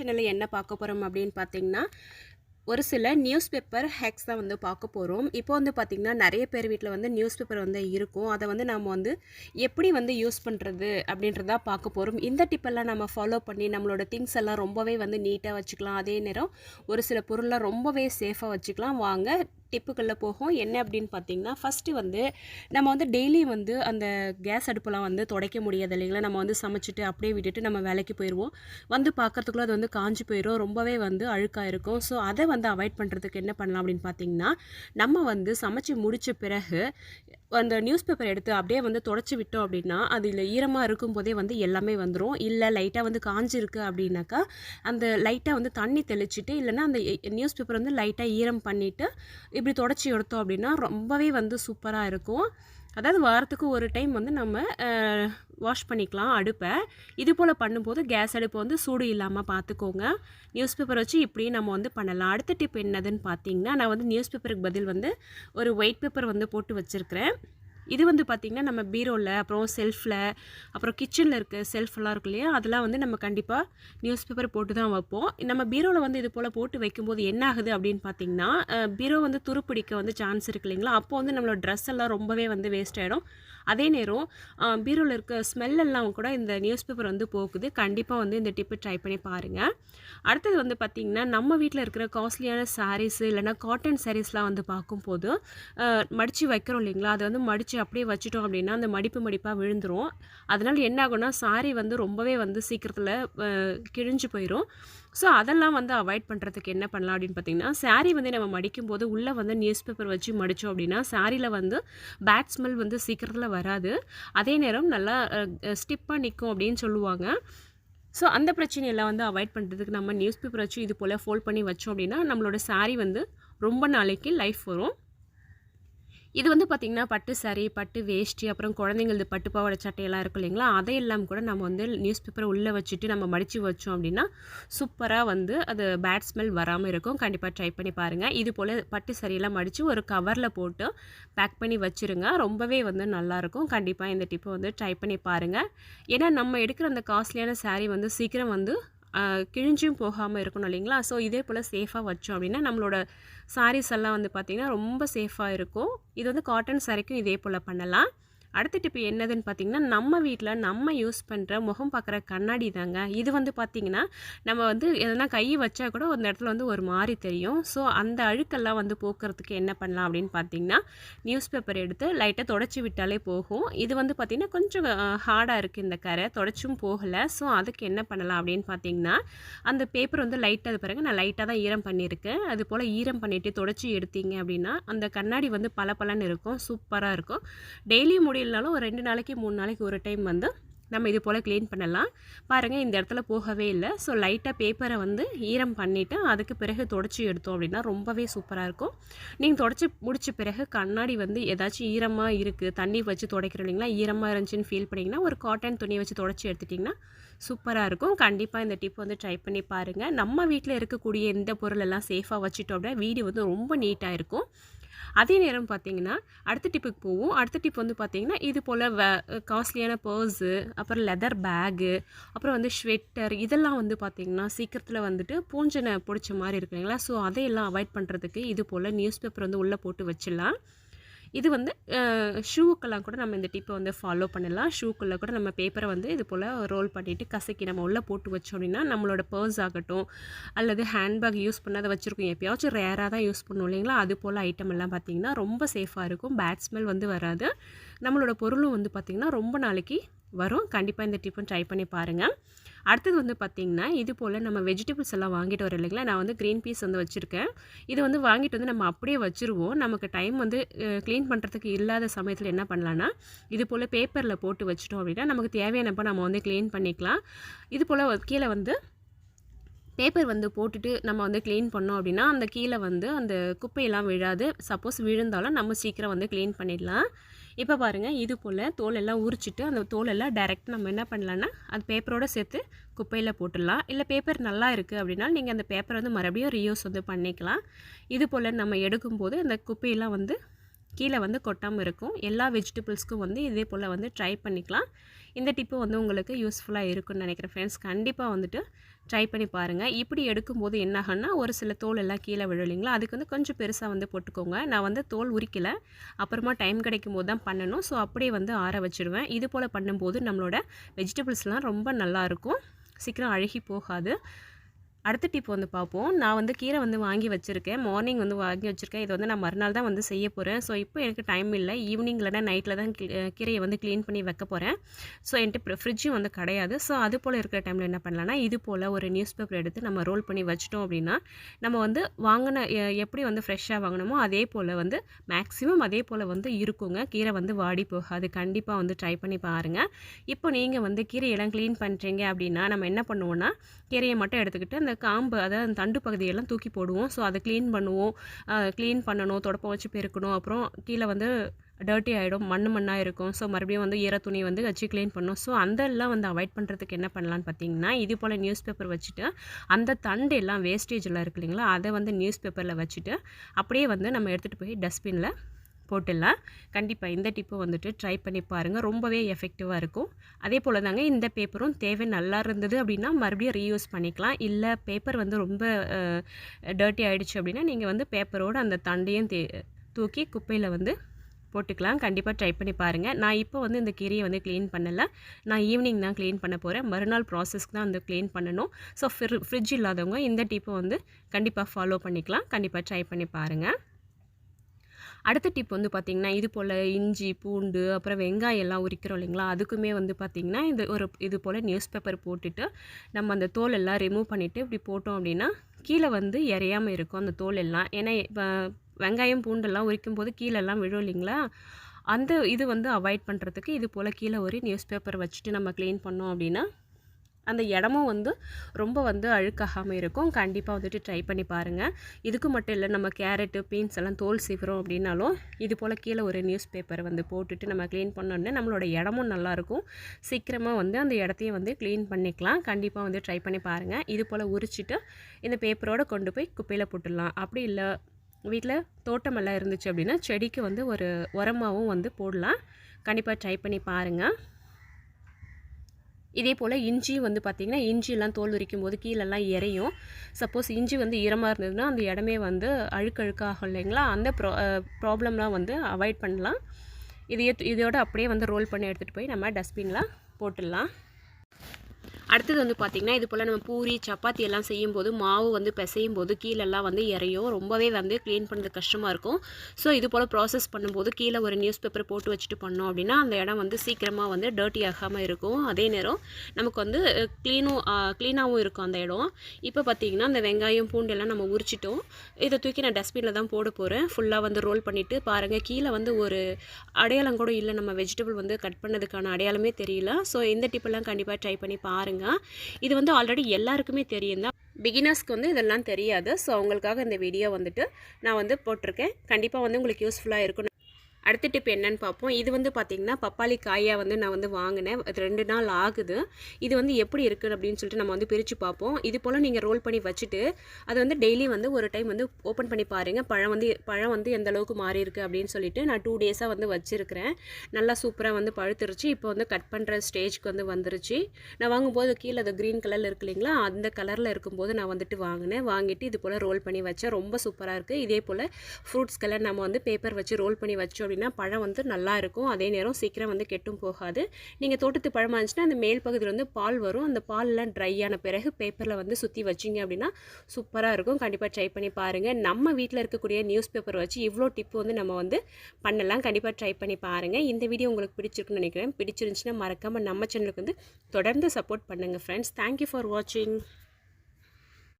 சேனலில் என்ன பார்க்க போகிறோம் அப்படின்னு பார்த்தீங்கன்னா ஒரு சில நியூஸ் பேப்பர் ஹேக்ஸ் தான் வந்து பார்க்க போகிறோம் இப்போ வந்து பார்த்திங்கன்னா நிறைய பேர் வீட்டில் வந்து நியூஸ் பேப்பர் வந்து இருக்கும். அதை வந்து நம்ம வந்து எப்படி வந்து யூஸ் பண்ணுறது அப்படின்றதா பார்க்க போகிறோம் இந்த டிப்பெல்லாம் நம்ம ஃபாலோ பண்ணி நம்மளோட திங்ஸ் எல்லாம் ரொம்பவே வந்து நீட்டாக வச்சுக்கலாம். அதே நேரம் ஒரு சில பொருள்லாம் ரொம்பவே சேஃபாக வச்சுக்கலாம். வாங்க டிப்புக்குள்ளே போகும். என்ன அப்படின்னு பார்த்தீங்கன்னா ஃபஸ்ட்டு வந்து நம்ம வந்து டெய்லி வந்து அந்த கேஸ் அடுப்பெல்லாம் வந்து துடைக்க முடியாது இல்லைங்களா? நம்ம வந்து சமைச்சிட்டு அப்படியே விட்டுட்டு நம்ம வேலைக்கு போயிடுவோம் வந்து பார்க்குறதுக்குள்ள அது வந்து காஞ்சி போயிடும் ரொம்பவே வந்து அழுக்காக இருக்கும். ஸோ அதை வந்து அவாய்ட் பண்ணுறதுக்கு என்ன பண்ணலாம் அப்படின்னு பார்த்தீங்கன்னா நம்ம வந்து சமைச்சு முடித்த பிறகு அந்த நியூஸ் பேப்பர் எடுத்து அப்படியே வந்து தொடச்சி விட்டோம் அப்படின்னா அதில் ஈரமாக இருக்கும்போதே வந்து எல்லாமே வந்துடும் இல்லை லைட்டாக வந்து காஞ்சிருக்கு அப்படின்னாக்கா அந்த லைட்டாக வந்து தண்ணி தெளிச்சுட்டு இல்லைன்னா அந்த நியூஸ் பேப்பர் வந்து லைட்டாக ஈரம் பண்ணிவிட்டு இப்படி தொடச்சி எடுத்தோம் அப்படின்னா ரொம்பவே வந்து சூப்பராக இருக்கும். அதாவது வாரத்துக்கு ஒரு டைம் வந்து நம்ம வாஷ் பண்ணிக்கலாம் அடுப்பை. இது போல் பண்ணும்போது கேஸ் அடுப்பு வந்து சூடு இல்லாமல் பார்த்துக்கோங்க நியூஸ் பேப்பர் வச்சு இப்படியும் நம்ம வந்து பண்ணலாம். அடுத்த டிப் என்னதுன்னு பார்த்தீங்கன்னா நான் வந்து நியூஸ் பேப்பருக்கு பதில் வந்து ஒரு ஒயிட் பேப்பர் வந்து போட்டு வச்சுருக்கிறேன். இது வந்து பார்த்திங்கன்னா நம்ம பீரோவில் அப்புறம் செல்ஃபில் அப்புறம் கிச்சனில் இருக்க செல்ஃபெல்லாம் இருக்கு இல்லையா? அதெல்லாம் வந்து நம்ம கண்டிப்பாக நியூஸ் பேப்பர் போட்டு தான் வைப்போம். நம்ம பீரோவில் வந்து இது போல் போட்டு வைக்கும்போது என்ன ஆகுது அப்படின்னு பார்த்தீங்கன்னா பீரோ வந்து துருப்பிடிக்க வந்து சான்ஸ் இருக்கு இல்லைங்களா? அப்போ வந்து நம்மளோட ட்ரெஸ் எல்லாம் ரொம்பவே வந்து வேஸ்ட் ஆகிடும் அதே நேரம் பீரோவில் இருக்க ஸ்மெல்லெல்லாம் கூட இந்த நியூஸ் பேப்பர் வந்து போக்குது கண்டிப்பாக வந்து இந்த டிப்பு ட்ரை பண்ணி பாருங்கள் அடுத்தது வந்து பார்த்திங்கன்னா நம்ம வீட்டில் இருக்கிற காஸ்ட்லியான சாரீஸு இல்லைனா காட்டன் சாரீஸ்லாம் வந்து பார்க்கும்போது மடித்து வைக்கிறோம் இல்லைங்களா? அதை வந்து மடித்து அப்படியே வச்சுட்டோம் அப்படின்னா அந்த மடிப்பு மடிப்பாக விழுந்துடும் அதனால் என்ன ஆகும்னா சாரி வந்து ரொம்பவே வந்து சீக்கிரத்தில் கிழிஞ்சு போயிடும் ஸோ அதெல்லாம் வந்து அவாய்ட் பண்ணுறதுக்கு என்ன பண்ணலாம் அப்படின்னு பார்த்தீங்கன்னா சாரீ வந்து நம்ம மடிக்கும் போது உள்ளே வந்து நியூஸ் பேப்பர் வச்சு மடித்தோம் அப்படின்னா சாரியில் வந்து பேட் ஸ்மெல் வந்து சீக்கிரத்தில் வராது. அதே நேரம் நல்லா ஸ்டிப்பாக நிற்கும் அப்படின்னு சொல்லுவாங்க. ஸோ அந்த பிரச்சனையெல்லாம் வந்து அவாய்ட் பண்ணுறதுக்கு நம்ம நியூஸ் பேப்பர் வச்சு இது போல் ஃபோல்ட் பண்ணி வச்சோம் அப்படின்னா நம்மளோட சாரீ வந்து ரொம்ப நாளைக்கு லைஃப் வரும். இது வந்து பார்த்திங்கன்னா பட்டு சரி பட்டு வேஷ்டி அப்புறம் குழந்தைங்களது பட்டு பாவாடை சட்டையெல்லாம் இருக்கும் இல்லைங்களா? அதையெல்லாம் கூட நம்ம வந்து நியூஸ் பேப்பரை உள்ளே வச்சுட்டு நம்ம மடித்து வச்சோம் அப்படின்னா சூப்பராக வந்து அது பேட் ஸ்மெல் வராமல் இருக்கும். கண்டிப்பாக ட்ரை பண்ணி பாருங்கள் இது போல் பட்டு சரியெல்லாம் மடித்து ஒரு கவரில் போட்டு பேக் பண்ணி வச்சுருங்க. ரொம்பவே வந்து நல்லாயிருக்கும் கண்டிப்பாக இந்த டிப்பை வந்து ட்ரை பண்ணி பாருங்கள் ஏன்னா நம்ம எடுக்கிற அந்த காஸ்ட்லியான சாரீ வந்து சீக்கிரம் வந்து கிழிஞ்சும் போகாமல் இருக்கணும் இல்லைங்களா? ஸோ இதே போல் சேஃபாக வச்சோம் அப்படின்னா நம்மளோட சாரீஸ் எல்லாம் வந்து பார்த்திங்கன்னா ரொம்ப சேஃபாக இருக்கும். இது வந்து காட்டன் சாரிக்கும் இதே போல் பண்ணலாம். அடுத்த டிப் என்னதுன்னு பார்த்தீங்கன்னா நம்ம வீட்டில் நம்ம யூஸ் பண்ணுற முகம் பார்க்குற கண்ணாடி தாங்க. இது வந்து பார்த்திங்கன்னா நம்ம வந்து எதனா கை வச்சா கூட அந்த இடத்துல வந்து ஒரு மாதிரி தெரியும். ஸோ அந்த அழுக்கெல்லாம் வந்து போக்குறதுக்கு என்ன பண்ணலாம் அப்படின்னு பார்த்தீங்கன்னா நியூஸ் பேப்பர் எடுத்து லைட்டாக தொடச்சி விட்டாலே போகும். இது வந்து பார்த்திங்கன்னா கொஞ்சம் ஹார்டாக இருக்குது இந்த கரை. தொடச்சும் போகலை. ஸோ அதுக்கு என்ன பண்ணலாம் அப்படின்னு பார்த்தீங்கன்னா அந்த பேப்பர் வந்து லைட்டாக அது பிறகு நான் லைட்டாக தான் ஈரம் பண்ணியிருக்கேன். அது போல் ஈரம் பண்ணிவிட்டு தொடச்சி எடுத்தீங்க அப்படின்னா அந்த கண்ணாடி வந்து பல பலன்னு இருக்கும். சூப்பராக இருக்கும். டெய்லி முடி முடியலனாலும் ஒரு ரெண்டு நாளைக்கு மூணு நாளைக்கு ஒரு டைம் வந்து நம்ம இது போல் க்ளீன் பண்ணலாம். பாருங்கள் இந்த இடத்துல போகவே இல்லை. ஸோ லைட்டாக பேப்பரை வந்து ஈரம் பண்ணிவிட்டு அதுக்கு பிறகு தொடச்சி எடுத்தோம் அப்படின்னா ரொம்பவே சூப்பராக இருக்கும். நீங்கள் தொடச்சி முடித்த பிறகு கண்ணாடி வந்து ஏதாச்சும் ஈரமாக இருக்குது தண்ணி வச்சு துடைக்கிறோம் இல்லைங்களா? ஈரமாக இருந்துச்சுன்னு ஃபீல் பண்ணிங்கன்னா ஒரு காட்டன் துணியை வச்சு தொடச்சி எடுத்துட்டிங்கன்னா சூப்பராக இருக்கும். கண்டிப்பாக இந்த டிப் வந்து ட்ரை பண்ணி பாருங்கள் நம்ம வீட்டில் இருக்கக்கூடிய இந்த பொருள் எல்லாம் சேஃபாக வச்சுட்டோம் அப்படின்னா வீடு வந்து ரொம்ப நீட்டாக இருக்கும். அதே நேரம் பார்த்தீங்கன்னா அடுத்த டிப்புக்கு போவோம். அடுத்த டிப் வந்து பார்த்தீங்கன்னா இது போல் வே காஸ்ட்லியான பர்ஸு அப்புறம் லெதர் பேகு அப்புறம் வந்து ஸ்வெட்டர் இதெல்லாம் வந்து பார்த்திங்கன்னா சீக்கிரத்தில் வந்துட்டு பூஞ்சனை பிடிச்ச மாதிரி இருக்குங்களா ஸோ அதையெல்லாம் அவாய்ட் பண்ணுறதுக்கு இது போல் நியூஸ் பேப்பர் வந்து உள்ளே போட்டு வச்சிடலாம். இது வந்து ஷூக்கெல்லாம் கூட நம்ம இந்த டிப்பை வந்து ஃபாலோ பண்ணலாம். ஷூக்குள்ளே கூட நம்ம பேப்பரை வந்து இது போல் ரோல் பண்ணிவிட்டு கசக்கி நம்ம உள்ளே போட்டு வச்சோம் அப்படின்னா நம்மளோட பர்ஸ் ஆகட்டும் அல்லது ஹேண்ட்பேக் யூஸ் பண்ணாத வச்சுருக்கோம். எப்பயாச்சும் ரேராக தான் யூஸ் பண்ணுவோம் இல்லைங்களா? அது போல் ஐட்டம் எல்லாம் பார்த்திங்கன்னா ரொம்ப சேஃபாக இருக்கும். பேட் ஸ்மெல் வந்து வராது. நம்மளோட பொருளும் வந்து பார்த்திங்கன்னா ரொம்ப நாளைக்கு வரும். கண்டிப்பாக இந்த டிப்பும் ட்ரை பண்ணி பாருங்கள் அடுத்தது வந்து பார்த்திங்கன்னா இது போல் நம்ம வெஜிடபிள்ஸ் எல்லாம் வாங்கிட்டு வர இல்லைங்களா? நான் வந்து க்ரீன் பீஸ் வந்து வச்சுருக்கேன். இது வந்து வாங்கிட்டு வந்து நம்ம அப்படியே வச்சுருவோம். நமக்கு டைம் வந்து க்ளீன் பண்ணுறதுக்கு இல்லாத சமயத்தில் என்ன பண்ணலான்னா இது போல் பேப்பரில் போட்டு வச்சிட்டோம் அப்படின்னா நமக்கு தேவையானப்போ நம்ம வந்து க்ளீன் பண்ணிக்கலாம். இது போல் கீழே வந்து பேப்பர் வந்து போட்டுட்டு நம்ம வந்து க்ளீன் பண்ணோம் அப்படின்னா அந்த கீழே வந்து அந்த குப்பையெல்லாம் விழாது. சப்போஸ் விழுந்தாலும் நம்ம சீக்கிரம் வந்து க்ளீன் பண்ணிடலாம். இப்போ பாருங்கள் இது போல் தோல் எல்லாம் உரிச்சிட்டு அந்த தோலெல்லாம் டைரெக்ட் நம்ம என்ன பண்ணலான்னா அது பேப்பரோடு சேர்த்து குப்பையில் போட்டுடலாம். இல்லை பேப்பர் நல்லா இருக்குது அப்படின்னா நீங்கள் அந்த பேப்பரை வந்து மறுபடியும் ரீயூஸ் வந்து பண்ணிக்கலாம். இது போல் நம்ம எடுக்கும்போது அந்த குப்பையெல்லாம் வந்து கீழே வந்து கொட்டாமல் இருக்கும். எல்லா வெஜிடபிள்ஸ்க்கும் வந்து இதே போல் வந்து ட்ரை பண்ணிக்கலாம். இந்த டிப்பு வந்து உங்களுக்கு யூஸ்ஃபுல்லாக இருக்குன்னு நினைக்கிறேன் ஃப்ரெண்ட்ஸ் கண்டிப்பாக வந்துட்டு ட்ரை பண்ணி பாருங்கள் இப்படி எடுக்கும்போது என்ன ஒரு சில தோல் எல்லாம் கீழே விழும் இல்லைங்களா அதுக்கு வந்து கொஞ்சம் பெருசாக வந்து போட்டுக்கோங்க. நான் வந்து தோல் உரிக்கலை. அப்புறமா டைம் கிடைக்கும் போது தான் பண்ணணும். ஸோ அப்படியே வந்து ஆற வச்சுடுவேன் இது போல் பண்ணும்போது நம்மளோட வெஜிடபிள்ஸ்லாம் ரொம்ப நல்லாயிருக்கும் சீக்கிரம் அழுகி போகாது. அடுத்த டிப் வந்து பார்ப்போம். நான் வந்து கீரை வந்து வாங்கி வச்சுருக்கேன். மார்னிங் வந்து வாங்கி வச்சுருக்கேன். இது வந்து நான் மறுநாள் தான் வந்து செய்ய போகிறேன் ஸோ இப்போ எனக்கு டைம் இல்லை. ஈவினிங் இல்லைனா நைட்டில் தான் கீரையை வந்து க்ளீன் பண்ணி வைக்க போகிறேன் ஸோ என்கிட்ட ஃப்ரிட்ஜும் வந்து கிடையாது. ஸோ அது போல் இருக்கிற டைமில் என்ன பண்ணலான்னா இது போல் ஒரு நியூஸ் பேப்பர் எடுத்து நம்ம ரோல் பண்ணி வச்சிட்டோம் அப்படின்னா நம்ம வந்து வாங்கின எ- எப்படி வந்து ஃப்ரெஷ்ஷாக வாங்கினோமோ அதே போல் வந்து மேக்ஸிமம் அதே போல் வந்து இருக்குங்க. கீரை வந்து வாடி போகாது. கண்டிப்பாக வந்து ட்ரை பண்ணி பாருங்கள் இப்போ நீங்கள் வந்து கீரையெல்லாம் க்ளீன் பண்ணுறீங்க அப்படின்னா நம்ம என்ன பண்ணுவோன்னா கீரையை மட்டும் எடுத்துக்கிட்டு அந்த காம்பு அதாவது அந்த தண்டு பகுதியெல்லாம் தூக்கி போடுவோம். ஸோ அதை க்ளீன் பண்ணுவோம். க்ளீன் பண்ணணும் தொடப்பம் வச்சு பெருக்கணும். அப்புறம் கீழே வந்து டர்ட்டி ஆகிடும் மண் மண்ணாக இருக்கும். ஸோ மறுபடியும் வந்து ஈர துணி வந்து வச்சு க்ளீன் பண்ணணும். ஸோ அந்த எல்லாம் வந்து அவாய்ட் பண்ணுறதுக்கு என்ன பண்ணலான்னு பார்த்தீங்கன்னா இது போல் நியூஸ் பேப்பர் வச்சுட்டு அந்த தண்டு எல்லாம் வேஸ்டேஜ் எல்லாம் இருக்கு இல்லைங்களா அதை வந்து நியூஸ் பேப்பரில் வச்சுட்டு அப்படியே வந்து நம்ம எடுத்துகிட்டு போய் டஸ்ட்பினில் போட்டுடலாம். கண்டிப்பாக இந்த டிப்பு வந்துட்டு ட்ரை பண்ணி பாருங்கள் ரொம்பவே எஃபெக்டிவாக இருக்கும். அதே போல் தாங்க இந்த பேப்பரும் தேவை நல்லா இருந்தது அப்படின்னா மறுபடியும் ரீயூஸ் பண்ணிக்கலாம். இல்லை பேப்பர் வந்து ரொம்ப டர்ட்டி ஆகிடுச்சு அப்படின்னா நீங்கள் வந்து பேப்பரோட அந்த தண்டையும் தே தூக்கி குப்பையில் வந்து போட்டுக்கலாம். கண்டிப்பாக ட்ரை பண்ணி பாருங்கள் நான் இப்போ வந்து இந்த கீரையை வந்து க்ளீன் பண்ணலை. நான் ஈவினிங் தான் க்ளீன் பண்ண போகிறேன் மறுநாள் ப்ராசஸ்க்கு தான் வந்து க்ளீன் பண்ணணும். ஸோ ஃப்ரிட்ஜ் இல்லாதவங்க இந்த டிப்பை வந்து கண்டிப்பாக ஃபாலோ பண்ணிக்கலாம். கண்டிப்பாக ட்ரை பண்ணி பாருங்கள் அடுத்த டிப் வந்து பார்த்திங்கன்னா இது போல் இஞ்சி பூண்டு அப்புறம் வெங்காயம் எல்லாம் உரிக்கிறோம் இல்லைங்களா? அதுக்குமே வந்து பார்த்திங்கன்னா இது ஒரு இது போல் நியூஸ் பேப்பர் போட்டுட்டு நம்ம அந்த தோல் எல்லாம் ரிமூவ் பண்ணிவிட்டு இப்படி போட்டோம் அப்படின்னா கீழே வந்து இறையாமல் இருக்கும் அந்த தோல் எல்லாம். ஏன்னா இப்போ வெங்காயம் பூண்டெல்லாம் உரிக்கும் போது கீழெல்லாம் விழும் இல்லைங்களா? அந்த இது வந்து அவாய்ட் பண்ணுறதுக்கு இது போல் கீழே ஒரு நியூஸ் பேப்பர் வச்சுட்டு நம்ம க்ளீன் பண்ணோம் அப்படின்னா அந்த இடமும் வந்து ரொம்ப வந்து அழுக்காகாமல் இருக்கும். கண்டிப்பாக வந்துட்டு ட்ரை பண்ணி பாருங்கள் இதுக்கு மட்டும் இல்லை நம்ம கேரட்டு பீன்ஸ் எல்லாம் தோல் சீவிரம் அப்படின்னாலும் இது போல் கீழே ஒரு நியூஸ் பேப்பர் வந்து போட்டுட்டு நம்ம க்ளீன் பண்ணோன்னே நம்மளோட இடமும் நல்லாயிருக்கும் சீக்கிரமாக வந்து அந்த இடத்தையும் வந்து க்ளீன் பண்ணிக்கலாம். கண்டிப்பாக வந்து ட்ரை பண்ணி பாருங்கள் இது போல் உரிச்சிட்டு இந்த பேப்பரோட கொண்டு போய் குப்பையில் போட்டுடலாம். அப்படி இல்லை வீட்டில் தோட்டமெல்லாம் இருந்துச்சு அப்படின்னா செடிக்கு வந்து ஒரு உரமாகவும் வந்து போடலாம். கண்டிப்பாக ட்ரை பண்ணி பாருங்கள் இதே போல் இஞ்சியும் வந்து பார்த்திங்கன்னா இஞ்சியெல்லாம் தோல் உரிக்கும் போது கீழெல்லாம் இறையும் சப்போஸ் இஞ்சி வந்து ஈரமாக இருந்ததுன்னா அந்த இடமே வந்து அழுக்கழுக்காகும் இல்லைங்களா? அந்த ப்ரா ப்ராப்ளம்லாம் வந்து அவாய்ட் பண்ணலாம். இதையே இதோட அப்படியே வந்து ரோல் பண்ணி எடுத்துகிட்டு போய் நம்ம டஸ்ட்பினில் போட்டுடலாம். அடுத்தது வந்து பார்த்திங்கன்னா இது போல் நம்ம பூரி சப்பாத்தி எல்லாம் செய்யும்போது மாவு வந்து பிசையும் போது கீழெல்லாம் வந்து இறையும் ரொம்பவே வந்து க்ளீன் பண்ணுறது கஷ்டமாக இருக்கும். ஸோ இது போல் ப்ராசஸ் பண்ணும்போது கீழே ஒரு நியூஸ் பேப்பர் போட்டு வச்சுட்டு பண்ணோம் அப்படின்னா அந்த இடம் வந்து சீக்கிரமாக வந்து டர்ட்டி ஆகாமல் இருக்கும். அதே நேரம் நமக்கு வந்து க்ளீனும் க்ளீனாகவும் இருக்கும் அந்த இடம். இப்போ பார்த்தீங்கன்னா அந்த வெங்காயம் பூண்டு எல்லாம் நம்ம உரிச்சிட்டோம். இதை தூக்கி நான் டஸ்ட்பினில் தான் போட போகிறேன் ஃபுல்லாக வந்து ரோல் பண்ணிவிட்டு பாருங்கள் கீழே வந்து ஒரு அடையாளம் கூட இல்லை. நம்ம வெஜிடபிள் வந்து கட் பண்ணதுக்கான அடையாளமே தெரியல. ஸோ இந்த டிப்பெல்லாம் கண்டிப்பாக ட்ரை பண்ணி பாருங்கள் இது வந்து ஆல்ரெடி எல்லாருக்குமே தெரியும் தான். பிகினர்ஸ்க்கு வந்து இதெல்லாம் தெரியாது. ஸோ அவங்களுக்காக இந்த வீடியோ வந்துட்டு நான் வந்து போட்டிருக்கேன். கண்டிப்பாக வந்து உங்களுக்கு யூஸ்ஃபுல்லாக இருக்கும். அடுத்த டிப் என்னன்னு பார்ப்போம். இது வந்து பார்த்திங்கன்னா பப்பாளி காயாக வந்து நான் வந்து வாங்கினேன். அது ரெண்டு நாள் ஆகுது. இது வந்து எப்படி இருக்குது அப்படின்னு சொல்லிட்டு நம்ம வந்து பிரித்து பார்ப்போம். இது போல் நீங்கள் ரோல் பண்ணி வச்சுட்டு அது வந்து டெய்லி வந்து ஒரு டைம் வந்து ஓப்பன் பண்ணி பாருங்கள் பழம் வந்து பழம் வந்து எந்த அளவுக்கு மாறிருக்கு அப்படின்னு சொல்லிட்டு நான் டூ டேஸாக வந்து வச்சுருக்கிறேன். நல்லா சூப்பராக வந்து பழுத்துருச்சு. இப்போ வந்து கட் பண்ணுற ஸ்டேஜ்க்கு வந்து வந்துருச்சு. நான் வாங்கும்போது கீழே அது க்ரீன் கலரில் இருக்கு இல்லைங்களா? அந்த கலரில் இருக்கும்போது நான் வந்துட்டு வாங்கினேன். வாங்கிட்டு இது போல் ரோல் பண்ணி வச்சேன். ரொம்ப சூப்பராக இருக்குது இதே போல் ஃப்ரூட்ஸ்க்கெல்லாம் நம்ம வந்து பேப்பர் வச்சு ரோல் பண்ணி வச்சோம் அப்படின்னா பழம் வந்து நல்லா இருக்கும். அதே நேரம் சீக்கிரம் வந்து கெட்டும் போகாது. நீங்கள் தோட்டத்து பழமாக இருந்துச்சுன்னா அந்த மேல் பகுதியில் வந்து பால் வரும். அந்த பால்லாம் ட்ரை ஆன பிறகு பேப்பரில் வந்து சுற்றி வச்சிங்க அப்படின்னா சூப்பராக இருக்கும். கண்டிப்பாக ட்ரை பண்ணி பாருங்கள் நம்ம வீட்டில் இருக்கக்கூடிய நியூஸ் பேப்பர் வச்சு இவ்வளோ டிப் வந்து நம்ம வந்து பண்ணலாம். கண்டிப்பாக ட்ரை பண்ணி பாருங்கள் இந்த வீடியோ உங்களுக்கு பிடிச்சிருக்குன்னு நினைக்கிறேன். பிடிச்சிருந்துச்சுன்னா மறக்காமல் நம்ம சேனலுக்கு வந்து தொடர்ந்து சப்போர்ட் பண்ணுங்கள் ஃப்ரெண்ட்ஸ் தேங்க்யூ ஃபார் வாட்சிங்